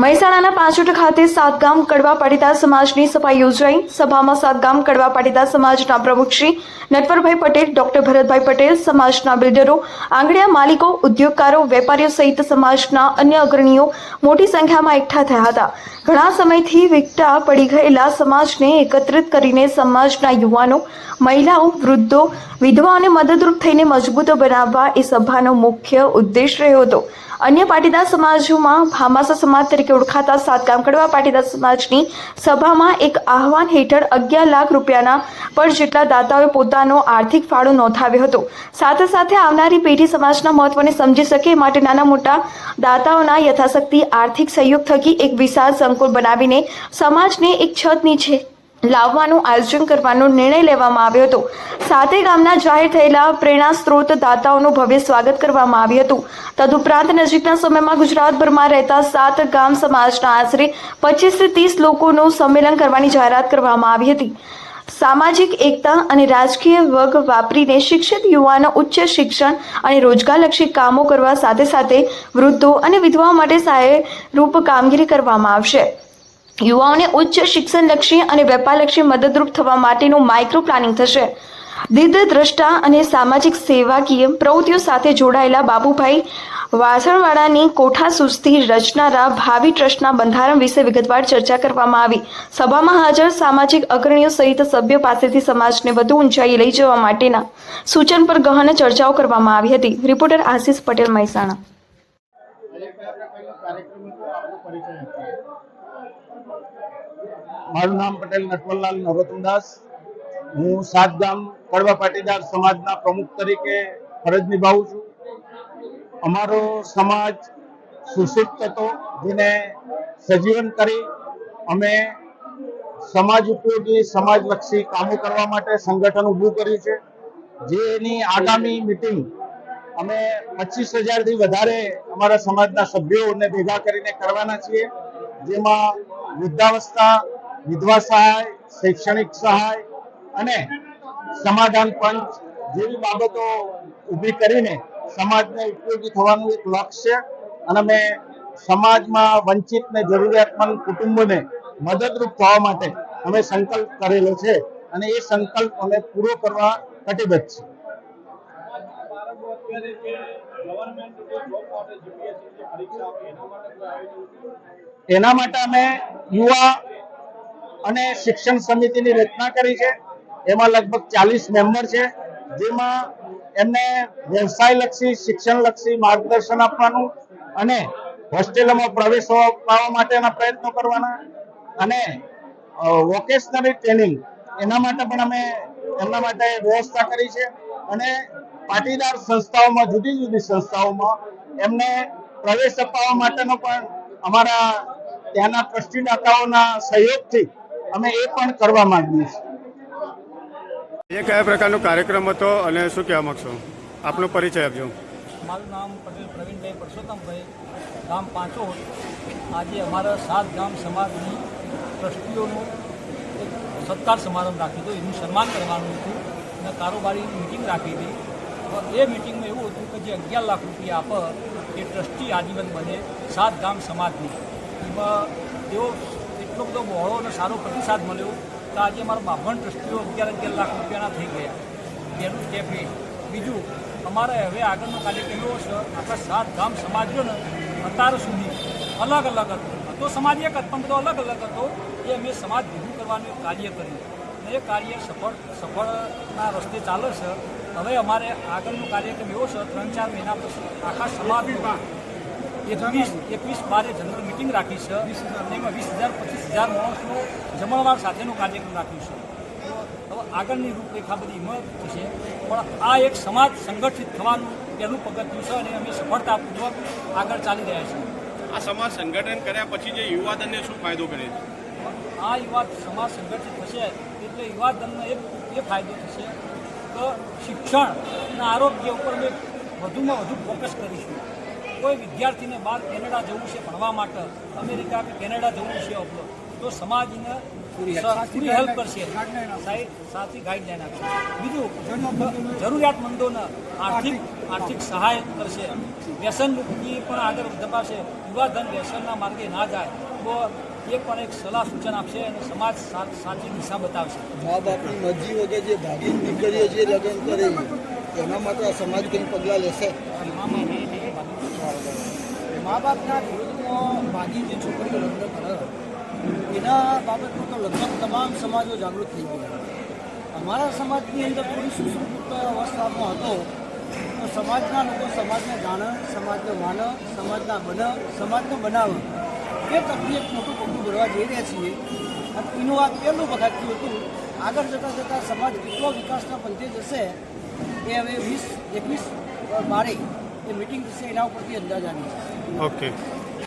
મહેસાણાના પાછોટ ખાતે સાતગામ કડવા પાટીદાર સમાજની સભા યોજાઈ. સભામાં સાતગામ કડવા પાટીદાર સમાજના પ્રમુખ નટવરભાઈ પટેલ, ડોક્ટર ભરતભાઈ પટેલ, સમાજના બિલ્ડરો આંગડિયા માલિકો, ઉદ્યોગકારો, વેપારીઓ સહિત સમાજના અન્ય અગ્રણીઓ મોટી સંખ્યામાં એકઠા થયા હતા. ઘણા સમયથી વિકટા પડી ગયેલા સમાજને એકત્રિત કરીને સમાજના યુવાનો, મહિલાઓ, વૃદ્ધો, વિધવાઓને મદદરૂપ થઈને મજબૂત બનાવવા એ સભાનો મુખ્ય ઉદ્દેશ રહ્યો હતો. અન્ય પાટીદાર સમાજોમાં ભામાસા સમાજ તરીકે ઓળખાતા સાતગામ કડવા પાટીદાર સમાજની સભામાં એક આહવાન હેઠળ અગિયાર લાખ રૂપિયાના પર જેટલા દાતાઓએ પોતાનો આર્થિક ફાળો નોંધાવ્યો હતો. સાથે સાથે આવનારી પેઢી સમાજના મહત્વને સમજી શકે માટે નાના મોટા દાતાઓના યથાશક્તિ આર્થિક સહયોગ થકી એક વિશાળ સંકુલ બનાવીને સમાજને એક છત નીચે લાવવાનું આયોજન કરવાનો નિર્ણય લેવામાં આવ્યો હતો. સાથે ગામના જાહેર થયેલા પ્રેરણા સ્ત્રોત દાતાઓનું ભવ્ય સ્વાગત કરવામાં આવ્યું હતું. તદુપરાંત નજીકના સમયમાં ગુજરાતભરમાં રહેતા સાત ગામ સમાજના આશરે પચીસથી ત્રીસ લોકોનું સંમેલન કરવાની જાહેરાત કરવામાં આવી હતી. સામાજિક એકતા અને રાજકીય વર્ગ વાપરીને શિક્ષિત યુવાનો ઉચ્ચ શિક્ષણ અને રોજગારલક્ષી કામો કરવા સાથે સાથે વૃદ્ધો અને વિધવાઓ માટે સહાયરૂપ કામગીરી કરવામાં આવશે. યુવાઓને ઉચ્ચ શિક્ષણલક્ષી અને વેપારલક્ષી મદદરૂપ થવા માટેનું માઇક્રો પ્લાનિંગ થશે. દીર્ઘ દ્રષ્ટા અને સામાજિક સેવાકીય પ્રવૃત્તિઓ સાથે જોડાયેલા બાબુભાઈ વાસણવાડાની કોઠા સુસ્તી રચનારા ભાવિ ટ્રસ્ટના બંધારણ વિશે વિગતવાર ચર્ચા કરવામાં આવી. સભામાં હાજર સામાજિક અગ્રણીઓ સહિત સભ્યો પાસેથી સમાજને વધુ ઊંચાઈએ લઈ જવા માટેના સૂચન પર ગહન ચર્ચાઓ કરવામાં આવી હતી. રિપોર્ટર આશિષ પટેલ મહેસાણા. મારું નામ પટેલ નટવરલાલ નરોત્તમદાસ. હું સાતગામ કડવા પાટીદાર સમાજના પ્રમુખ તરીકે ફરજ નિભાવું છું. અમારો સમાજ સુષુપ્ત હતો, જેને સજીવન કરી અમે સમાજ ઉપયોગી, સમાજલક્ષી કામો કરવા માટે સંગઠન ઊભું કર્યું છે. જેની આગામી મિટિંગ અમે પચીસ હજારથી વધારે અમારા સમાજના સભ્યોને ભેગા કરીને કરવાના છીએ. જેમાં વૃદ્ધાવસ્થા વિધવા સહાય, શૈક્ષણિક સહાય અને સમાધાન પંચ જેવી બાબતો ઊભી કરીને સમાજને ઉપયોગી થવાનું એક લક્ષ્ય અને અમે સમાજમાં વંચિત ને જરૂરિયાતમંદ કુટુંબોને મદદરૂપ થવા માટે અમે સંકલ્પ કરેલો છે અને એ સંકલ્પ અમે પૂરો કરવા કટિબદ્ધ છે એના માટે અમે યુવા અને શિક્ષણ સમિતિની રચના કરી છે. એમાં લગભગ ચાલીસ મેમ્બર છે, જેમાં એમને વ્યવસાય લક્ષી શિક્ષણ લક્ષી માર્ગદર્શન આપવાનું અને હોસ્ટેલોમાં પ્રવેશ પાવા માટેના પ્રયત્નો કરવાના અને વોકેશનરી ટ્રેનિંગ એના માટે પણ અમે એમના માટે વ્યવસ્થા કરી છે. અને પાટીદાર સંસ્થાઓમાં, જુદી જુદી સંસ્થાઓમાં એમને પ્રવેશ અપાવવા માટેનો પણ અમારા ત્યાંના ટ્રસ્ટી દાતાઓના સહયોગથી અમે એ પણ કરવા માંગીએ છીએ. એ કયા પ્રકારનો કાર્યક્રમ હતો અને શું કહેવા માંગશો? આપનો પરિચય આપજો. મારું નામ પટેલ પ્રવીણભાઈ પરસોત્તમભાઈ ગામ પાંચો આજે અમારા સાત ગામ સમાજની ટ્રસ્ટીઓનો એક સત્કાર સમારંભ રાખ્યો હતો. એનું સન્માન કરવાનું હતું અને કારોબારીની મિટિંગ રાખી હતી. તો એ મિટિંગમાં એવું હતું કે જે અગિયાર લાખ રૂપિયા આપે એ ટ્રસ્ટી આજીવન બને સાત ગામ સમાજની. એમાં તેઓ એટલો બધો બહોળો અને સારો પ્રતિસાદ મળ્યો તો આજે અમારા બાભણ ટ્રસ્ટીઓ અગિયાર અગિયાર લાખ રૂપિયાના થઈ ગયા. તેનું સ્ટેપ એ બીજું, અમારે હવે આગળનો કાર્યક્રમ એવો છે, આખા સાત ગામ સમાજોને અત્યાર સુધી અલગ અલગ હતો. હતો સમાજ એક પણ બધો અલગ અલગ હતો. એ અમે સમાજ ભેગું કરવાનું કાર્ય કર્યું. અને એ કાર્ય સફળ, સફળના રસ્તે ચાલે છે. હવે અમારે આગળનો કાર્યક્રમ એવો છે, ત્રણ ચાર મહિના પછી આખા સમાજમાં એકવીસ એકવીસ બારે જનરલ મિટિંગ રાખી છે. એમાં વીસ હજાર પચીસ હજાર માણસનો જમણવાર સાથેનો કાર્યક્રમ રાખ્યું છે. તો હવે આગળની રૂપરેખા બધી એમાં છે પણ આ એક સમાજ સંગઠિત થવાનું પહેલું પગથિયું છે અને અમે સફળતાપૂર્વક આગળ ચાલી રહ્યા છીએ. આ સમાજ સંગઠન કર્યા પછી જે યુવાધનને શું ફાયદો કરે છે? આ યુવા સમાજ સંગઠિત થશે એટલે યુવાધનનો એક એ ફાયદો થશે કે શિક્ષણ અને આરોગ્ય ઉપર અમે વધુમાં વધુ ફોકસ કરીશું. કોઈ વિદ્યાર્થીને બહાર કેનેડા જવું છે ભણવા માટે અમેરિકા કે કેનેડા જવું છે આપણો તો સમાજને પૂરી હેલ્પ. કરશે. સાહેબ સાચી ગાઈડલાઈન આપશે. બીજું જરૂરિયાતમંદોને આર્થિક આર્થિક સહાય કરશે. વ્યસન મુક્તિ પણ આગળ ધપાશે યુવાધન વ્યસનના માર્ગે ના જાય તો એ પણ એક સલાહ સૂચન આપશે અને સમાજ સાચી દિશા બતાવશે. મા બાપની મરજી વગર જે ભાગી નીકળીએ છીએ લગ્ન કરે એના માટે આ સમાજ કંઈ પગલાં લેશે? મા બાપના વિરુદ્ધમાં ભાગી જે છોકરીઓ લગ્ન કરે, એના બાબતમાં તો લગભગ તમામ સમાજો જાગૃત થઈ ગયા. અમારા સમાજની અંદર થોડી સુસંકૃત અવસ્થામાં હતો. તો સમાજના લોકો સમાજને જાણે, સમાજને માને, સમાજના બને, સમાજને બનાવે. એ તકલીફ મોટું પગલું ભરવા જઈ રહ્યા છીએ. અને એનું આ પહેલું પગથિયું હતું. આગળ જતાં જતાં સમાજ કેટલો વિકાસના પંથે જશે, એ હવે વીસ, એકવીસ બારે એ મિટિંગ થશે એના ઉપરથી અંદાજ આવી જશે. Okay.